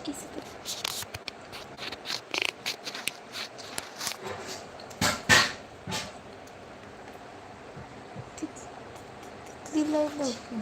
म्हणजे किसी तर तिथली लय लवकर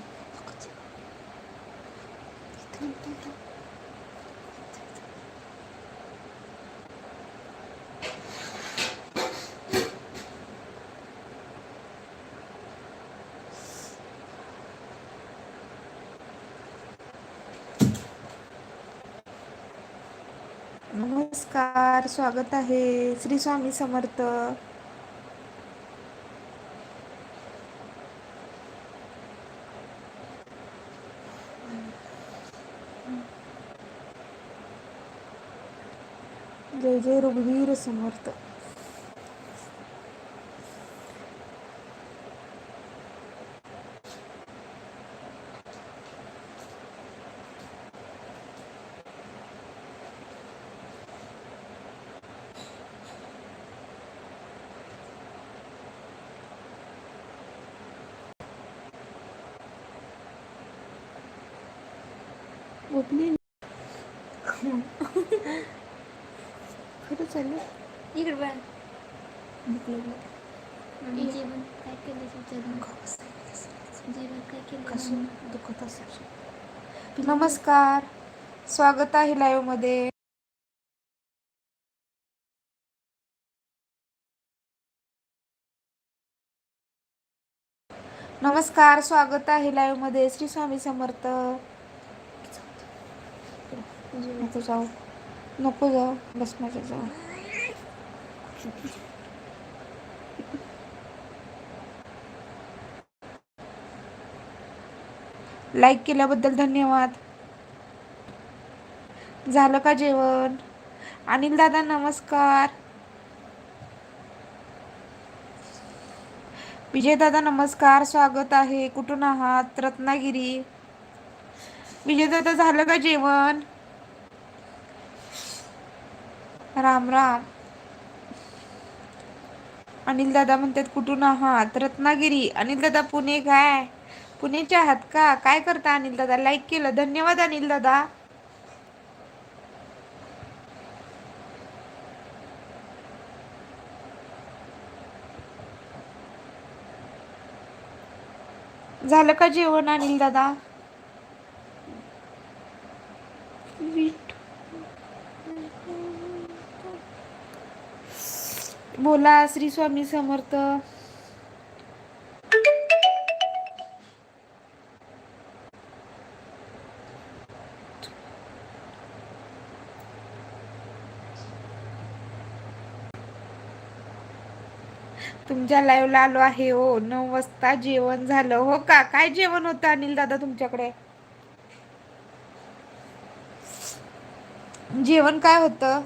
नमस्कार स्वागत आहे. श्री स्वामी समर्थ. जय जय रघुवीर समर्थ. झोपली खरं चाललं? इकडे बघ. भूक लागली आणि जेवण काय केलं जेवण. जेवण काय केलं? कसं? दुखत असेल. नमस्कार. स्वागत आहे लाईव्हमध्ये नमस्कार. स्वागत आहे लाईव्हमध्ये श्री स्वामी समर्थ. नको जाऊ. नको जाऊ. बस माझ्या जाऊ लाईक केल्याबद्दल धन्यवाद. झालं का जेवण? अनिल दादा नमस्कार. विजय दादा नमस्कार. स्वागत आहे. कुठून आहात? रत्नागिरी. विजय दादा झालं का जेवण? राम राम. अनिल दादा म्हणतात कुठून आहात? रत्नागिरी. अनिल दादा पुणे काय? पुण्याचे आहात का? काय करता अनिल दादा लाईक केलं. धन्यवाद अनिल दादा झालं का जेवण अनिल दादा बोला श्री स्वामी समर्थ. तुमच्या लाईव्हला आलो आहे हो. नऊ वाजता जेवण झालं. हो का? काय जेवण होतं अनिल दादा तुमच्याकडे? जेवण काय होतं?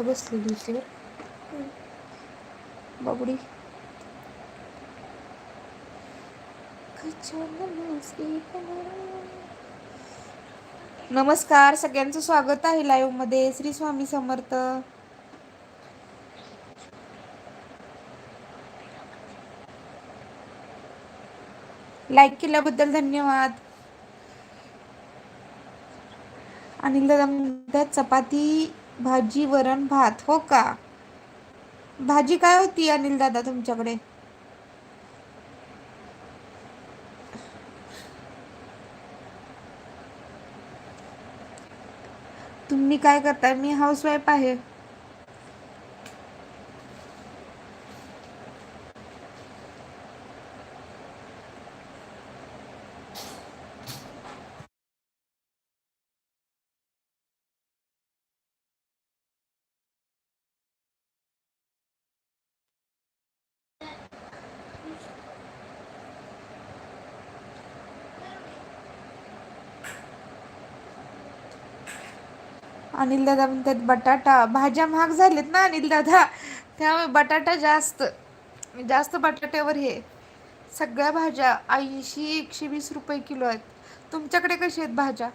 इथं बसलेली दुसरीवर बाबडी. नमस्कार सगळ्यांचं स्वागत आहे लाईव्हमध्ये. श्री स्वामी समर्थ. लाईक केल्याबद्दल धन्यवाद. अनिल दादा म्हणतात चपाती भाजी वरण भात हो का? भाजी काय होती अनिल दादा तुमच्याकडे? तुम्ही काय करताय? मी हाऊसवाईफ आहे. अनिल दादा म्हणतात बटाटा. भाज्या महाग झालेत ना अनिल दादा? त्यामुळे बटाटा जास्त जास्त बटाट्यावर हे. सगळ्या भाज्या ऐंशी एकशे वीस रुपये किलो आहेत. तुमच्याकडे कशी आहेत भाज्या?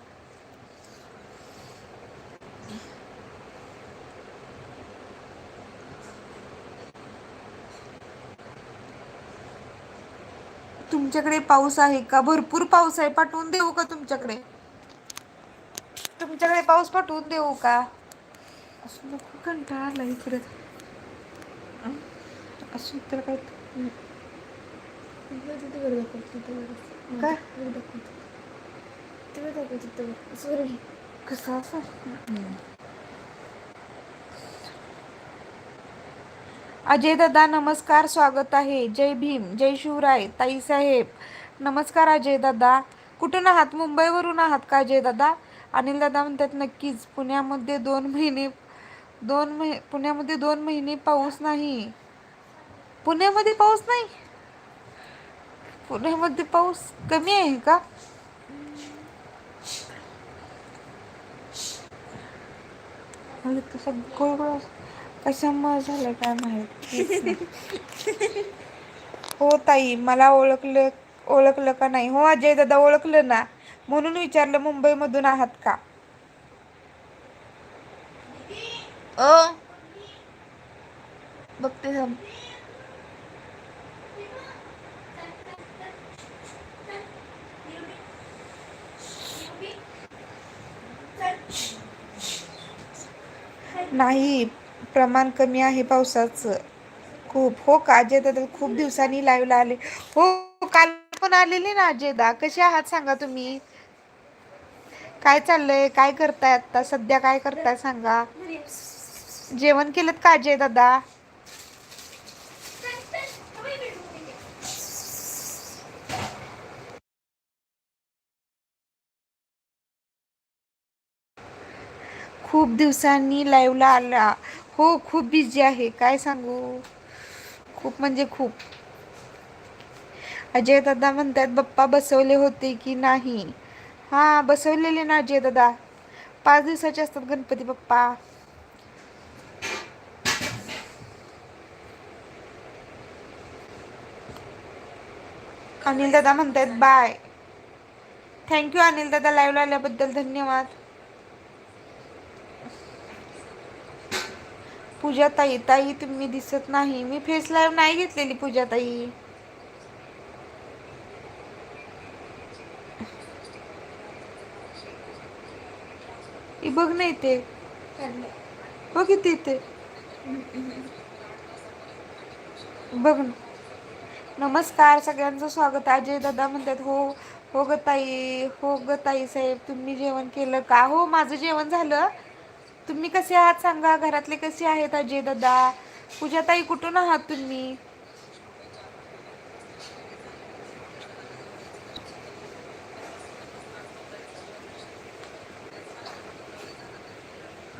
तुमच्याकडे पाऊस आहे का? भरपूर पाऊस आहे. पाठवून देऊ का तुमच्याकडे? तुमच्याकडे पाऊस पाठवून देऊ का? असं नको कंटाळा आला इकडे? असं तर काय. कसं असं? अजय दादा नमस्कार स्वागत आहे. जय भीम जय शिवराय ताई साहेब नमस्कार अजय दादा. कुठून आहात? मुंबईवरून आहात का अजय दादा? अनिल दादा म्हणतात नक्कीच. पुण्यामध्ये दोन महिने दोन महि पुण्यामध्ये दोन महिने पाऊस नाही. पुण्यामध्ये पाऊस नाही? पुण्यामध्ये पाऊस कमी आहे का? म्हणजे गोळगोळ कशामुळे झालं काय माहीत. हो ताई मला ओळखलं ओळखलं का नाही? हो अजय दादा ओळखलं ना? म्हणून विचारलं मुंबईमधून आहात का? अ. बघते थांब. नाही प्रमाण कमी आहे पावसाचं. खूप. हो का अजय दादा खूप दिवसांनी लाईव्हला आले. हो काल पण आलेले ना अजय दा कसे आहात सांगा तुम्ही? काय चाललंय? काय करताय आता? सध्या काय करताय सांगा. जेवण केलं का अजय दादा? खूप दिवसांनी लाईव्हला आला. हो खूप बिझी आहे. काय सांगू? खूप म्हणजे खूप. अजय दादा म्हणतात बाप्पा बसवले होते की नाही? हां बसवलेले ना अजय दादा. पाच दिवसाचे असतात गणपती बाप्पा. अनिल दादा म्हणतायत बाय. थँक्यू अनिल दादा. लाईव्हला आल्याबद्दल धन्यवाद. पूजा ताई ताई तुम्ही दिसत नाही. मी फेस लाईव्ह नाही घेतलेली पूजा ताई ही बघ नाही ते बघ किती ते बघ ना. नमस्कार सगळ्यांचं स्वागत आहे. अजय दादा म्हणतात हो हो ग ताई हो ग ताई साहेब तुम्ही जेवण केलं का? हो माझं जेवण झालं. तुम्ही कसे आहात? सांगा. घरातले कसे आहेत अजय दादा? पूजा ताई कुठून आहात तुम्ही?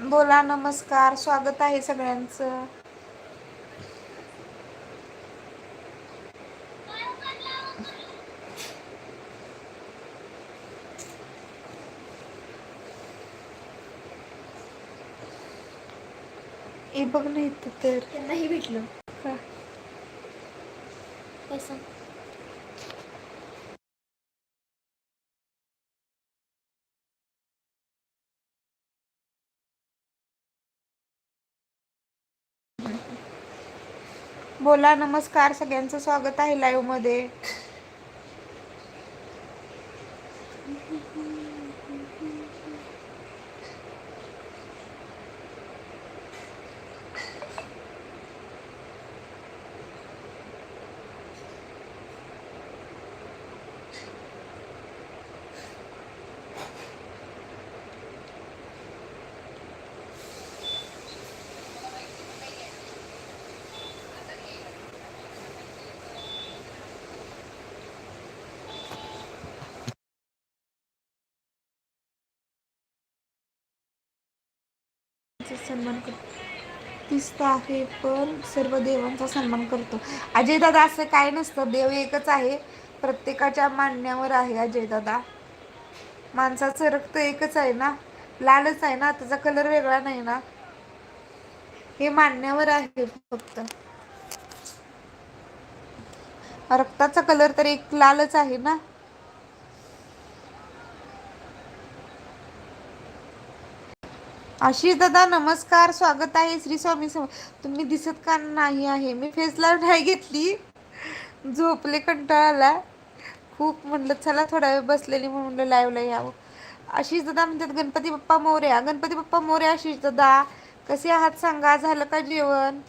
बोला नमस्कार. स्वागत आहे सगळ्यांचं. हे बघ नाही तर. त्यांनाही भेटलं. का? बोला नमस्कार. सगळ्यांचं स्वागत आहे लाईव्ह सन्मान करतो दिसत आहे पण सर्व देवांचा सन्मान करतो. अजय दादा असं काय नसतं देव एकच आहे. प्रत्येकाच्या मानण्यावर आहे अजय दादा माणसाचं रक्त एकच आहे ना? लालच आहे ना? त्याचा कलर वेगळा नाही ना? हे मानण्यावर आहे फक्त. रक्ताचा कलर तर एक लालच आहे ना? आशिष दादा नमस्कार स्वागत आहे श्री स्वामी सम तुम्ही दिसत का नाही आहे? मी फेसला नाही घेतली. झोपले कंटाळाला. खूप म्हणलं चला थोडा वेळ बसलेली म्हणून म्हणलं लाईव्हला यावं. आशिष दादा म्हणतात गणपती बाप्पा मोर्या. गणपती बाप्पा मोर्या आशिष दादा. कसे आहात? सांगा झालं का जेवण?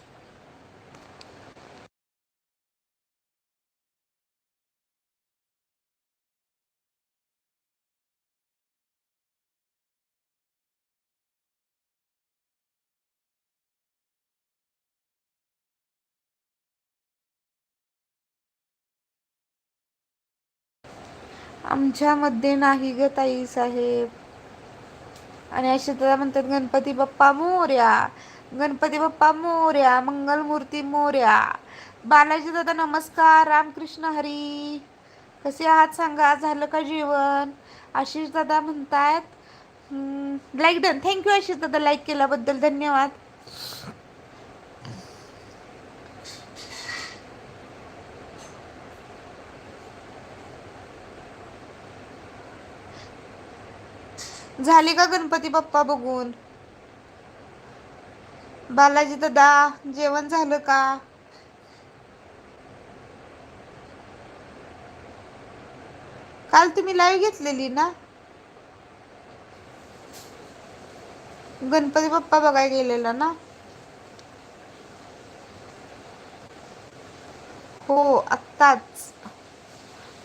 आमच्यामध्ये नाही ग ताई साहेब. आणि असे दादा म्हणतात गणपती बाप्पा मोर्या गणपती बाप्पा मोर्या मंगलमूर्ती मोर्या. बालाजी दादा नमस्कार रामकृष्ण हरी. कसे आहात? सांगा झालं का जेवण? आशिष दादा म्हणतायत लाईक डन थँक्यू आशिष दादा लाईक केल्याबद्दल धन्यवाद. झाली का गणपती बाप्पा बघून? बालाजी दादा जेवण झालं का? काल तुम्ही लाईव्ह घेतलेली ना? गणपती बाप्पा बघायला गेलेला ना? हो आत्ताच.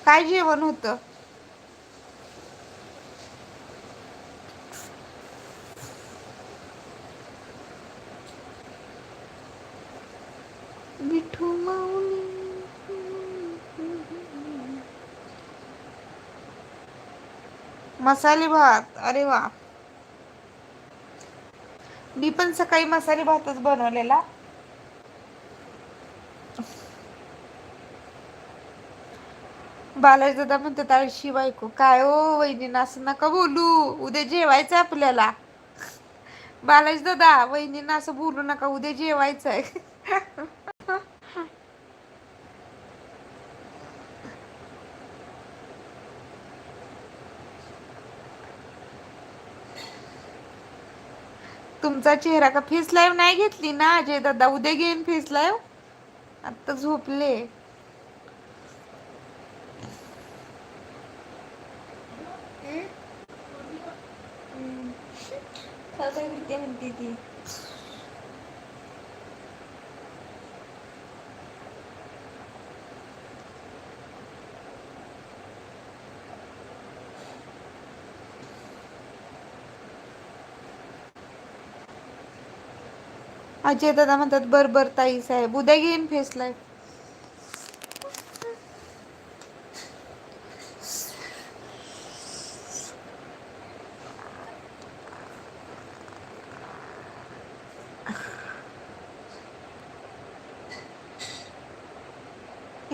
काय जेवण होतं? मसाले भात. अरे वा. मी पण सकाळी मसाले भातच बनवलेला. बालाजी दादा म्हणतात आळशी बायको काय हो ओ वहिनीनं असं नका बोलू. उद्या जेवायचं आपल्याला. बालाजी दादा वहिनीनं असं बोलू नका उद्या जेवायचं आहे तुमचा चेहरा का फेस लाईव्ह नाही घेतली ना अजय दादा? उद्या घेईन फेस लाईव्ह. आता झोपले. म्हणते ती? अजय दादा म्हणतात बर बर ताई साहेब उद्या घेईन फेस लाईफ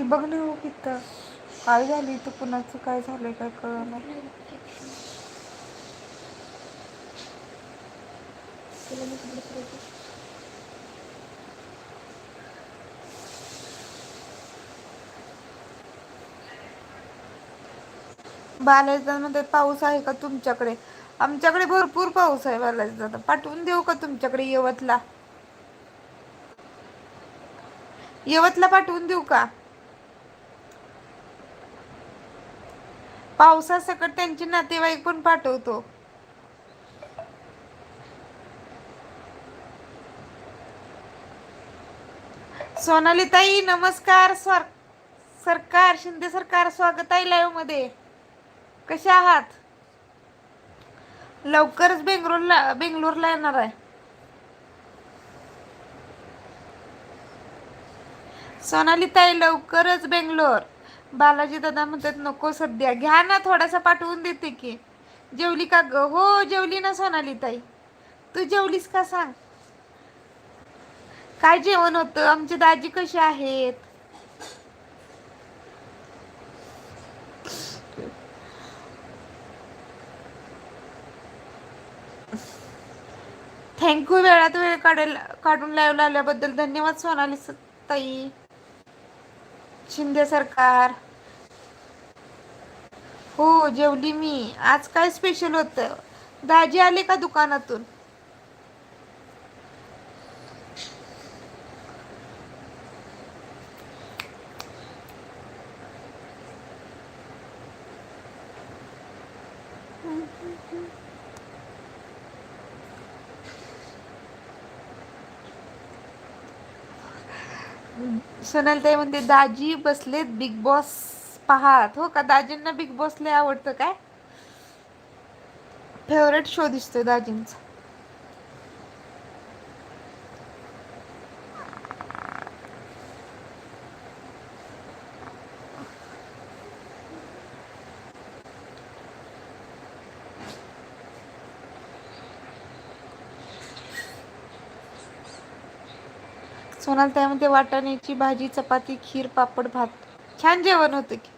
बघ ना हो तिथं काय झाली इथं? कुणाचं काय झालंय? काय कळलं नाही. बालाजी दादा म्हणतात पाऊस आहे का तुमच्याकडे? आमच्याकडे भरपूर पाऊस आहे बालाजी दादा पाठवून देऊ का तुमच्याकडे यवतला? यवतला पाठवून देऊ का? पावसासकट त्यांचे नातेवाईक पण पाठवतो. सोनाली ताई नमस्कार. स्वर सरकार शिंदे सरकार स्वागत आहे लाईव्हमध्ये. कसे आहात? लवकरच बेंगलोरला बेंगलोरला येणार आहे. सोनाली ताई लवकरच बेंगलोर. बालाजी दादा म्हणतात नको सध्या. घ्या ना थोडासा पाठवून देते की. जेवली का ग? हो जेवली ना सोनाली ताई तू जेवलीस का सांग? काय जेवण होतं? आमचे दाजी कसे आहेत? थँक्यू वेळात वेळ काढेल काढून लाईव्ह आल्याबद्दल धन्यवाद सोनाली सत्ताई ताई. शिंदे सरकार. हो जेवली मी. आज काय स्पेशल होतं? दाजी आले का दुकानातून? सोनाल म्हणते दाजी बसलेत बिग बॉस पाहात. हो का? दाजींना बिग बॉस लय आवडतं काय? फेवरेट शो दिसतोय दाजींचा. सोनाल ताई म्हणते वाटाण्याची भाजी चपाती खीर पापड भात छान जेवण होतं की